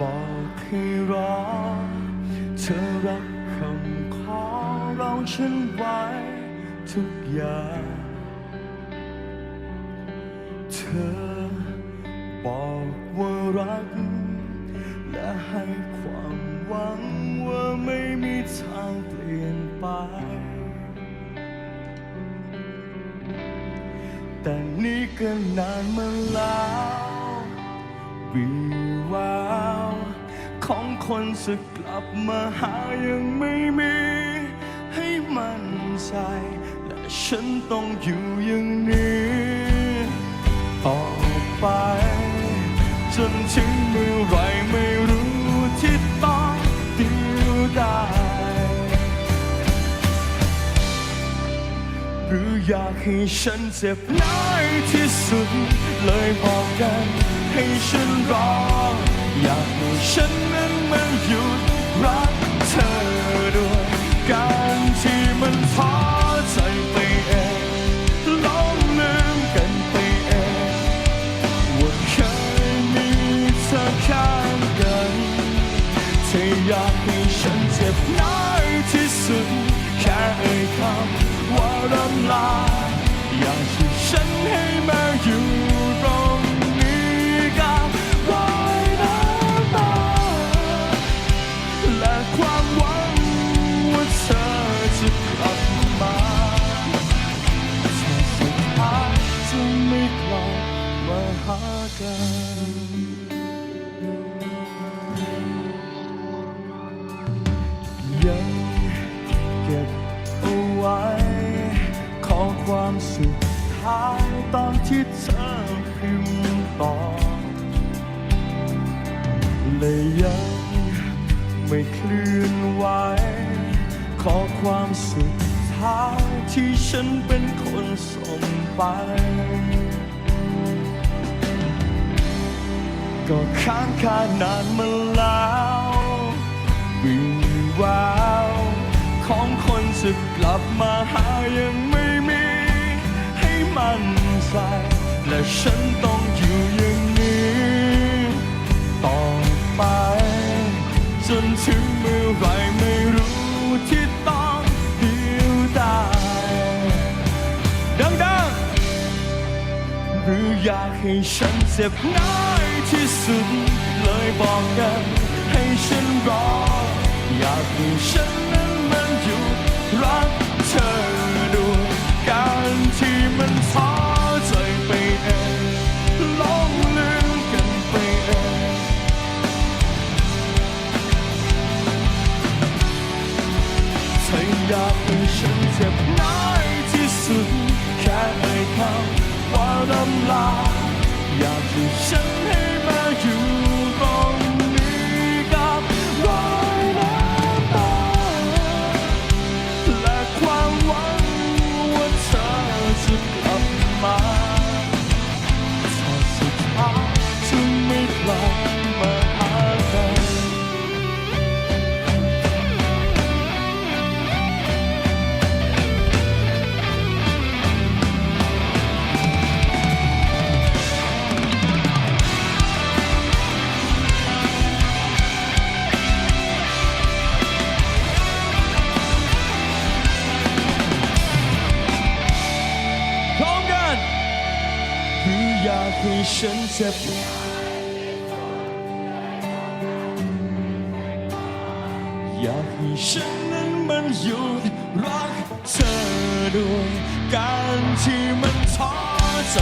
บอกให้รอ เธอรักคำขอเราฉันไว้ทุกอย่าง เธอบอกว่ารัก และให้ความหวังว่าไม่มีทางเปลี่ยนไป แต่นี่ก็นานมาแล้ววิแวว ของคนจะกลับมาหายังไม่มี ให้มั่นใจ และฉันต้องอยู่อย่างนี้ ต่อไป จนถึงเมื่อไหรไม่รู้ที่ต้องดียวดายหรืออยากให้ฉันเจ็บน้อยที่สุด เลยบอกกันให้ฉันรอ ฉันนั้นมันหยุดรักเธอด้วยการที่มันท้อใจไปเองหลงลืมกันไปเองว่าเคยมีเธอข้างกันเธออยากให้ฉันเจ็บน้อยที่สุด แค่เอ่ยคำว่ารำลาอยาก ความสุดท้ายตอนที่เธอพิมพ์ตอบเลยยังไม่เคลื่อนไหวขอความสุดท้ายที่ฉันเป็นคนส่งไป ก็ค้างคานานมาแล้ววิวแววของคนจะกลับมาหายังไม่มี มั่นใจ และฉันต้องอยู่อย่างนี้ต่อไป จนถึงเมื่อไหรไม่รู้ที่ต้องเดียวดายดังๆหรืออยากให้ฉันเจ็บน้อยที่สุด เลยบอกกันให้ฉันรออยากให้ฉัน ว่ารำ อยากให้ฉันเจ็บอยากให้ฉันนั้นมันหยุดรักเธอด้วยการที่มันท้อใจ